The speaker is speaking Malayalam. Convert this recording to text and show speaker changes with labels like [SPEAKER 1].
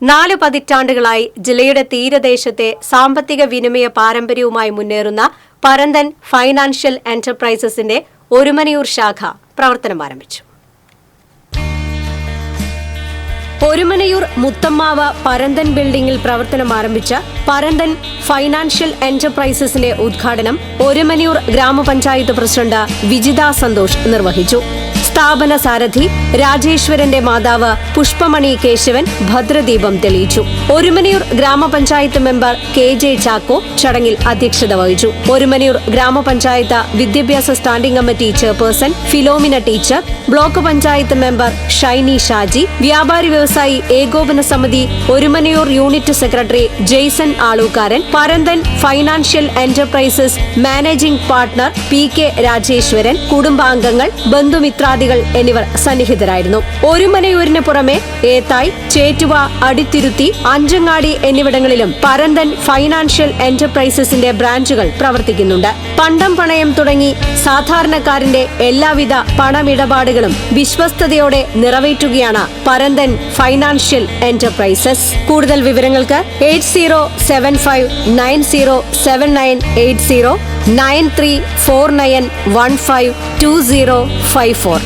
[SPEAKER 1] നാല് പതിറ്റാണ്ടുകളായി ജില്ലയുടെ തീരദേശത്തെ സാമ്പത്തിക വിനിമയ പാരമ്പര്യവുമായി മുന്നേറുന്ന പരന്തൻ ഫൈനാൻഷ്യൽ എന്റർപ്രൈസസിന്റെ ഒരുമനയൂർ ശാഖ പ്രവർത്തനം ആരംഭിച്ചു. ഒരുമനയൂർ മുത്തമ്മാവ് പരന്തൻ ബിൽഡിംഗിൽ പ്രവർത്തനം ആരംഭിച്ച പരന്തൻ ഫൈനാൻഷ്യൽ എന്റർപ്രൈസസിന്റെ ഉദ്ഘാടനം ഒരുമനയൂർ ഗ്രാമപഞ്ചായത്ത് പ്രസിഡന്റ് വിജിത സന്തോഷ് നിർവഹിച്ചു. സ്ഥാപന സാരഥി രാജേശ്വരന്റെ മാതാവ് പുഷ്പമണി കേശവൻ ഭദ്രദീപം തെളിയിച്ചു. ഒരുമനയൂർ ഗ്രാമപഞ്ചായത്ത് മെമ്പർ കെ ജെ ചാക്കോ ചടങ്ങിൽ അധ്യക്ഷത വഹിച്ചു. ഒരുമനയൂർ ഗ്രാമപഞ്ചായത്ത് വിദ്യാഭ്യാസ standing committee chairperson Philomina teacher block panchayat member Shiny Shaji വ്യാപാരി വ്യവസായി ഏകോപന സമിതി Orumanayur unit secretary Jaison Alookkaran Paranthan financial enterprises managing partner P K Rajeswaran കുടുംബാംഗങ്ങൾ ബന്ധുമിത്രാദികൾ എന്നിവർ സന്നിഹിതരായിരുന്നു. ഒരുമനയൂരിന് പുറമെ ഏത്തായ് ചേറ്റുവ അടിത്തിരുത്തി അഞ്ചങ്ങാടി എന്നിവിടങ്ങളിലും പരന്തൻ ഫൈനാൻഷ്യൽ എന്റർപ്രൈസസിന്റെ ബ്രാഞ്ചുകൾ പ്രവർത്തിക്കുന്നുണ്ട്. പണ്ടം പണയം തുടങ്ങി സാധാരണക്കാരന്റെ എല്ലാവിധ പണമിടപാടുകളും വിശ്വസ്തയോടെ നിറവേറ്റുകയാണ് പരന്തൻ ഫൈനാൻഷ്യൽ എന്റർപ്രൈസസ്. കൂടുതൽ വിവരങ്ങൾക്ക് eight zero seven five nine zero seven nine eight zero nine three four nine one five two zero five four